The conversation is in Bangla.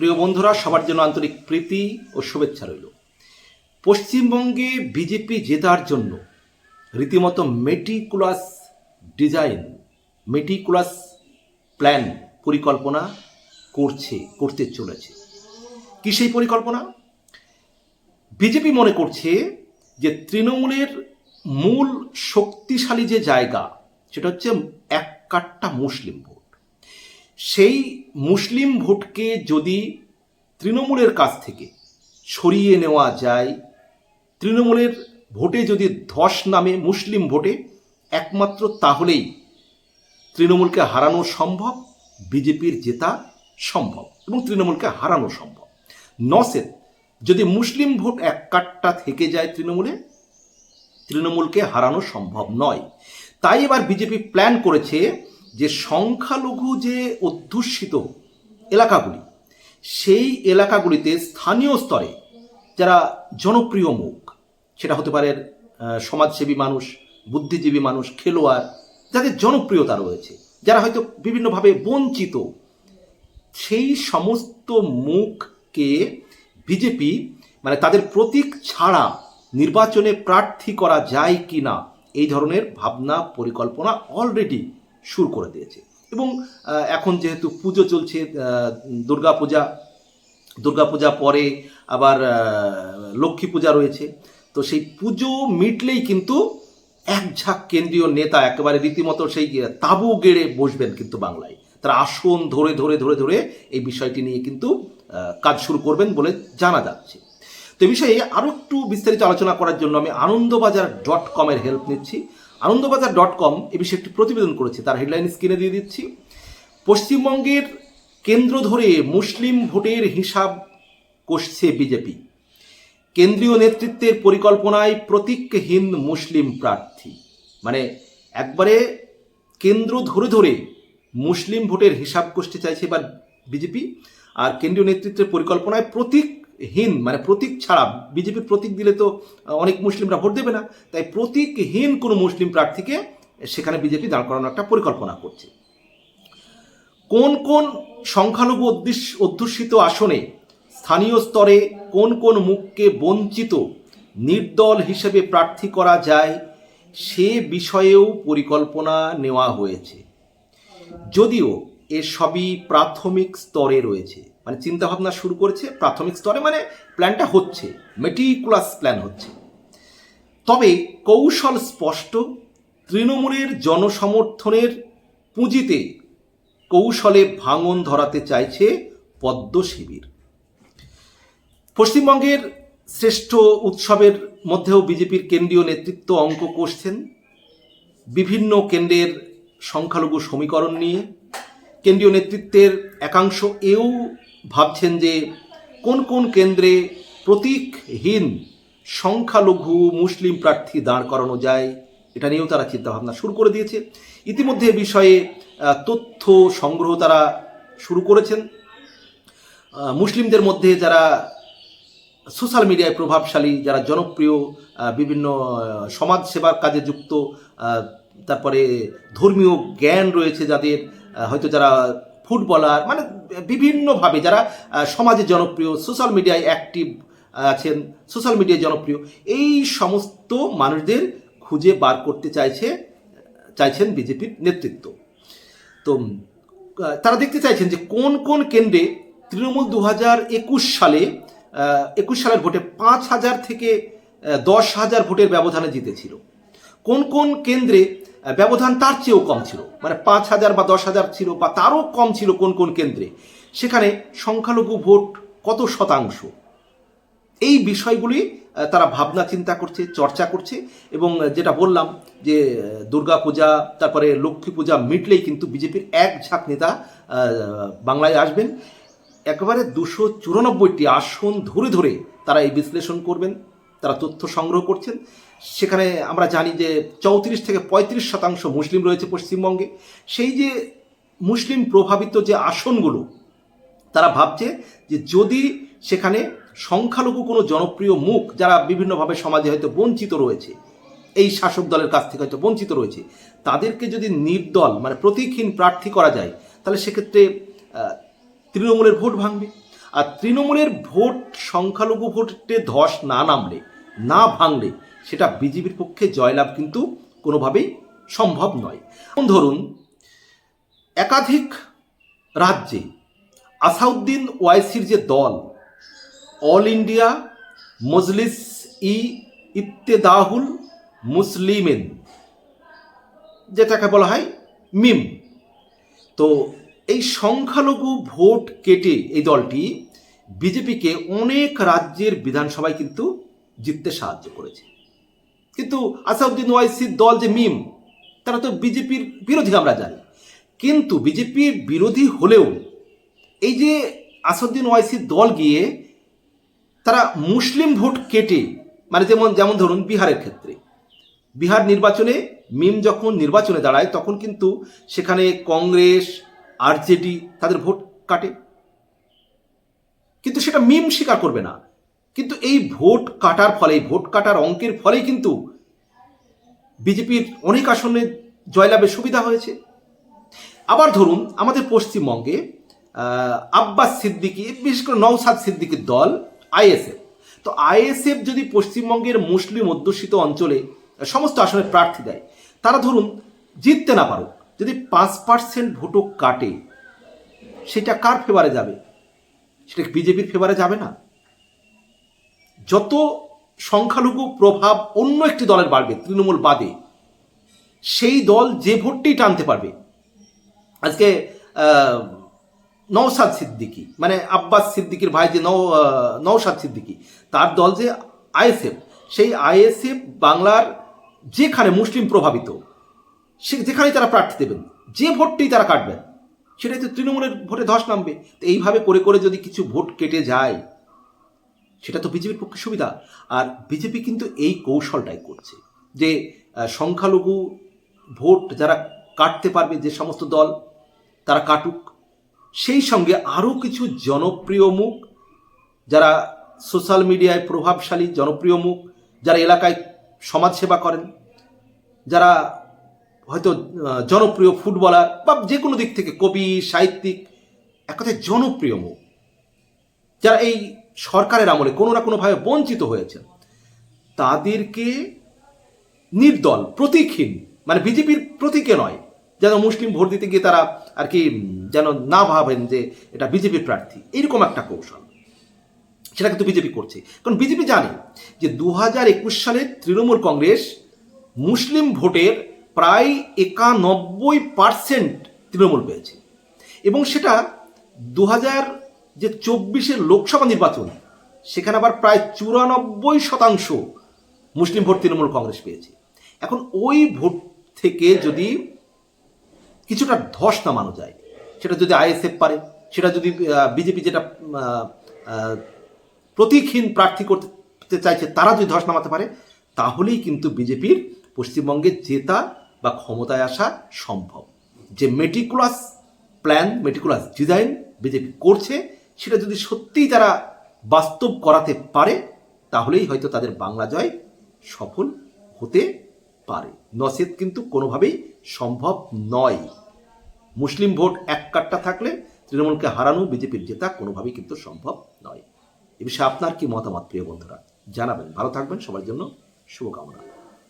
প্রিয় বন্ধুরা, সবার জন্য আন্তরিক প্রীতি ও শুভেচ্ছা রইল। পশ্চিমবঙ্গে বিজেপি জেতার জন্য রীতিমতো মেটিকুলাস ডিজাইন, মেটিকুলাস প্ল্যান পরিকল্পনা করছে, করতে চলেছে। কি সেই পরিকল্পনা? বিজেপি মনে করছে যে তৃণমূলের মূল শক্তিশালী যে জায়গা, সেটা হচ্ছে এক কাট্টা মুসলিম ভোট। সেই মুসলিম ভোটকে যদি তৃণমূলের কাছ থেকে সরিয়ে নেওয়া যায়, তৃণমূলের ভোটে যদি ধস নামে মুসলিম ভোটে, একমাত্র তাহলেই তৃণমূলকে হারানো সম্ভব, বিজেপির জেতা সম্ভব এবং তৃণমূলকে হারানো সম্ভব। নসেত যদি মুসলিম ভোট এক কাট্টা থেকে যায় তৃণমূলে, তৃণমূলকে হারানো সম্ভব নয়। তাই এবার বিজেপি প্ল্যান করেছে যে সংখ্যালঘু যে অধ্যুষিত এলাকাগুলি, সেই এলাকাগুলিতে স্থানীয় স্তরে যারা জনপ্রিয় মুখ, সেটা হতে পারে সমাজসেবী মানুষ, বুদ্ধিজীবী মানুষ, খেলোয়াড়, যাদের জনপ্রিয়তা রয়েছে, যারা হয়তো বিভিন্নভাবে বঞ্চিত, সেই সমস্ত মুখকে বিজেপি মানে তাদের প্রতীক ছাড়া নির্বাচনে প্রার্থী করা যায় কি না এই ধরনের ভাবনা, পরিকল্পনা অলরেডি শুরু করে দিয়েছে। এবং এখন যেহেতু পুজো চলছে দুর্গা পূজা দুর্গা পূজা পরে আবার লক্ষ্মী পূজা রয়েছে, তো সেই পুজো মিটলেই কিন্তু এক ঝাঁক কেন্দ্রীয় নেতা একেবারে রীতিমতো সেই তাঁবু গেড়ে বসবেন কিন্তু বাংলায়। তারা আসন ধরে ধরে ধরে ধরে এই বিষয়টি নিয়ে কিন্তু কাজ শুরু করবেন বলে জানা যাচ্ছে। তো বিষয়ে আরও একটু বিস্তারিত আলোচনা করার জন্য আমি আনন্দবাজার ডট কমের হেল্প নিচ্ছি। আনন্দবাজার ডট কম এ বিষয়ে একটি প্রতিবেদন করেছে। তার হেডলাইন স্ক্রিনে দিয়ে দিচ্ছি। পশ্চিমবঙ্গের কেন্দ্র ধরে মুসলিম ভোটের হিসাব কষছে বিজেপি। কেন্দ্রীয় নেতৃত্বের পরিকল্পনায় প্রতীকহীন মুসলিম প্রার্থী। মানে একবারে কেন্দ্র ধরে ধরে মুসলিম ভোটের হিসাব কষতে চাইছে এবার বিজেপি। আর কেন্দ্রীয় নেতৃত্বের পরিকল্পনায় প্রতীকহীন মানে প্রতীক ছাড়া বিজেপি প্রতীক দিলে তো অনেক মুসলিমরা ভোট দেবে না। তাই প্রতীকহীন কোনো মুসলিম প্রার্থীকে সেখানে বিজেপি দাঁড় করানোর একটা পরিকল্পনা করছে। কোন কোন সংখ্যালঘু অধ্যুষিত আসনে স্থানীয় স্তরে কোন কোন মুখকে বঞ্চিত, নির্দল হিসেবে প্রার্থী করা যায়, সে বিষয়েও পরিকল্পনা নেওয়া হয়েছে। যদিও এ সবই প্রাথমিক স্তরে রয়েছে। মানে চিন্তাভাবনা শুরু করেছে প্রাথমিক স্তরে মানে প্ল্যানটা হচ্ছে মেটিকুলাস প্ল্যান হচ্ছে। তবে কৌশল স্পষ্ট, তৃণমূলের জনসমর্থনের পুঁজিতে কৌশলে ভাঙন ধরাতে চাইছে পদ্ম শিবির পশ্চিমবঙ্গের শ্রেষ্ঠ উৎসবের মধ্যেও বিজেপির কেন্দ্রীয় নেতৃত্ব অঙ্ক কষছেন বিভিন্ন কেন্দ্রের সংখ্যালঘু সমীকরণ নিয়ে। কেন্দ্রীয় নেতৃত্বের একাংশ এও ভাবছেন যে কোন কোন কেন্দ্রে প্রতীকহীন সংখ্যালঘু মুসলিম প্রার্থী দাঁড় করানো যায়, এটা নিয়েও তারা চিন্তাভাবনা শুরু করে দিয়েছে। ইতিমধ্যে বিষয়ে তথ্য সংগ্রহ তারা শুরু করেছেন। মুসলিমদের মধ্যে যারা সোশ্যাল মিডিয়ায় প্রভাবশালী, যারা জনপ্রিয় বিভিন্ন সমাজ সেবার কাজে যুক্ত তারপরে ধর্মীয় জ্ঞান রয়েছে যাদের হয়তো যারা ফুটবলার মানে বিভিন্নভাবে যারা সমাজে জনপ্রিয় সোশ্যাল মিডিয়ায় অ্যাক্টিভ আছেন সোশ্যাল মিডিয়ায় জনপ্রিয়, এই সমস্ত মানুষদের খুঁজে বার করতে চাইছে, চাইছেন বিজেপির নেতৃত্ব। তো তারা দেখতে চাইছেন যে কোন কোন কেন্দ্রে তৃণমূল দু হাজার একুশ সালে একুশ সালের ভোটে পাঁচ হাজার থেকে দশ হাজার ভোটের ব্যবধানে জিতেছিল। কোন কোন কেন্দ্রে ব্যবধান তার চেয়েও কম ছিল। মানে পাঁচ হাজার বা দশ হাজার ছিল বা তারও কম ছিল কোন কোন কেন্দ্রে। সেখানে সংখ্যালঘু ভোট কত শতাংশ? এই বিষয়গুলি তারা ভাবনা চিন্তা করছে, চর্চা করছে এবং যেটা বললাম যে দুর্গা পূজা, তারপরে লক্ষ্মী পূজা মিটলেই কিন্তু বিজেপির এক ঝাঁক নেতা বাংলায় আসবেন। একেবারে দুশো চুরানব্বইটি আসন ধরে ধরে তারা এই বিশ্লেষণ করবেন, তারা তথ্য সংগ্রহ করছেন। সেখানে আমরা জানি যে চৌত্রিশ থেকে পঁয়ত্রিশ শতাংশ মুসলিম রয়েছে পশ্চিমবঙ্গে। সেই যে মুসলিম প্রভাবিত যে আসনগুলো, তারা ভাবছে যে যদি সেখানে সংখ্যালঘু কোনো জনপ্রিয় মুখ, যারা বিভিন্নভাবে সমাজে হয়তো বঞ্চিত রয়েছে, এই শাসক দলের কাছ থেকে হয়তো বঞ্চিত রয়েছে, তাদেরকে যদি নির্দল মানে প্রতীকহীন প্রার্থী করা যায়, তাহলে সেক্ষেত্রে তৃণমূলের ভোট ভাঙবে। আর তৃণমূলের ভোট, সংখ্যালঘু ভোটে ধস না নামলে, না ভাঙলে সেটা বিজেপির পক্ষে জয়লাভ কিন্তু কোনোভাবেই সম্ভব নয়। ধরুন, একাধিক রাজ্যে আসাউদ্দিন ওয়াইসির যে দল, অল ইন্ডিয়া মজলিস ই ইত্তেদাহুল মুসলিমেন, যেটাকে বলা হয় মিম। তো এই সংখ্যালঘু ভোট কেটে এই দলটি বিজেপিকে অনেক রাজ্যের বিধানসভায় কিন্তু জিততে সাহায্য করেছে। কিন্তু আসাউদ্দিন ওয়াইসির দল যে মিম, তারা তো বিজেপির বিরোধী, আমরা জানি। কিন্তু বিজেপির বিরোধী হলেও এই যে আসাউদ্দিন ওয়াইসির দল গিয়ে তারা মুসলিম ভোট কেটে মানে যেমন যেমন ধরুন বিহারের ক্ষেত্রে, বিহার নির্বাচনে মিম যখন নির্বাচনে দাঁড়ায়, তখন কিন্তু সেখানে কংগ্রেস, আরজেডি তাদের ভোট কাটে। কিন্তু সেটা মিম স্বীকার করবে না। কিন্তু এই ভোট কাটার ফলে ভোট কাটার অঙ্কের ফলেই কিন্তু বিজেপির অনেক আসনে জয়লাভের সুবিধা হয়েছে। আবার ধরুন, আমাদের পশ্চিমবঙ্গে আব্বাস সিদ্দিকী, বিশেষ করে নওসাদ সিদ্দিকির দল, আইএসএফ। তো আইএসএফ যদি পশ্চিমবঙ্গের মুসলিম অধ্যুষিত অঞ্চলে সমস্ত আসনের প্রার্থী দেয়, তারা ধরুন জিততে না পারুক, যদি পাঁচ পার্সেন্ট ভোটও কাটে, সেটা কার ফেভারে যাবে? সেটা বিজেপির ফেভারে যাবে না? যত সংখ্যালঘু প্রভাব অন্য একটি দলের বাড়বে, তৃণমূল বাদে, সেই দল যে ভোটটি টানতে পারবে। আজকে নওসাদ সিদ্দিকী মানে আব্বাস সিদ্দিকির ভাই যে নৌ নওসাদ সিদ্দিকী, তার দল যে আইএসএফ, সেই আইএসএফ বাংলার যেখানে মুসলিম প্রভাবিত, সে, যেখানেই তারা প্রার্থী দেবেন, যে ভোটটি তারা কাটবেন, সেটাই তো তৃণমূলের ভোটে ধস নামবে। তো এইভাবে করে করে যদি কিছু ভোট কেটে যায় সেটা তো বিজেপির পক্ষে সুবিধা। আর বিজেপি কিন্তু এই কৌশলটাই করছে যে সংখ্যালঘু ভোট যারা কাটতে পারবে যে সমস্ত দল, তারা কাটুক। সেই সঙ্গে আরও কিছু জনপ্রিয় মুখ, যারা সোশ্যাল মিডিয়ায় প্রভাবশালী জনপ্রিয় মুখ, যারা এলাকায় সমাজসেবা করেন, যারা হয়তো জনপ্রিয় ফুটবলার বা যে কোনো দিক থেকে কবি, সাহিত্যিক, এক কথায় জনপ্রিয় মুখ। যারা এই সরকারের আমলে কোনো না কোনোভাবে বঞ্চিত হয়েছেন তাদেরকে নির্দল, প্রতীকহীন মানে বিজেপির প্রতীকে নয়, যেন মুসলিম ভোট দিতে গিয়ে তারা আর কি যেন না ভাবেন যে এটা বিজেপির প্রার্থী। এরকম একটা কৌশল। সেটা কিন্তু বিজেপি করছে। কারণ বিজেপি জানে যে দু হাজার একুশ সালে তৃণমূল কংগ্রেস মুসলিম ভোটের প্রায় একানব্বই পার্সেন্ট তৃণমূল পেয়েছে। এবং সেটা দু হাজার যে চব্বিশের লোকসভা নির্বাচন, সেখানে আবার প্রায় চুরানব্বই শতাংশ মুসলিম ভোট তৃণমূল কংগ্রেস পেয়েছে। এখন ওই ভোট থেকে যদি কিছুটা ধস নামানো যায়, সেটা যদি আইএসএফ পারে, সেটা যদি বিজেপি যেটা প্রতীকহীন প্রার্থী করতে চাইছে, তারা যদি ধস নামাতে পারে, তাহলেই কিন্তু বিজেপির পশ্চিমবঙ্গে জেতা বা ক্ষমতায় আসা সম্ভব। যে meticulous plan meticulous design BJP করছে সেটা যদি সত্যিই তারা বাস্তব করাতে পারে, তাহলেই হয়তো তাদের বাংলা জয় সফল হতে পারে। নসেদ কিন্তু কোনোভাবেই সম্ভব নয়। মুসলিম ভোট এক কাট্টা থাকলে তৃণমূলকে হারানো বিজেপির জেতা কোনোভাবেই কিন্তু সম্ভব নয়। এ বিষয়ে আপনার কি মতামত, প্রিয় বন্ধুরা? জানাবেন। ভালো থাকবেন। সবার জন্য শুভকামনা।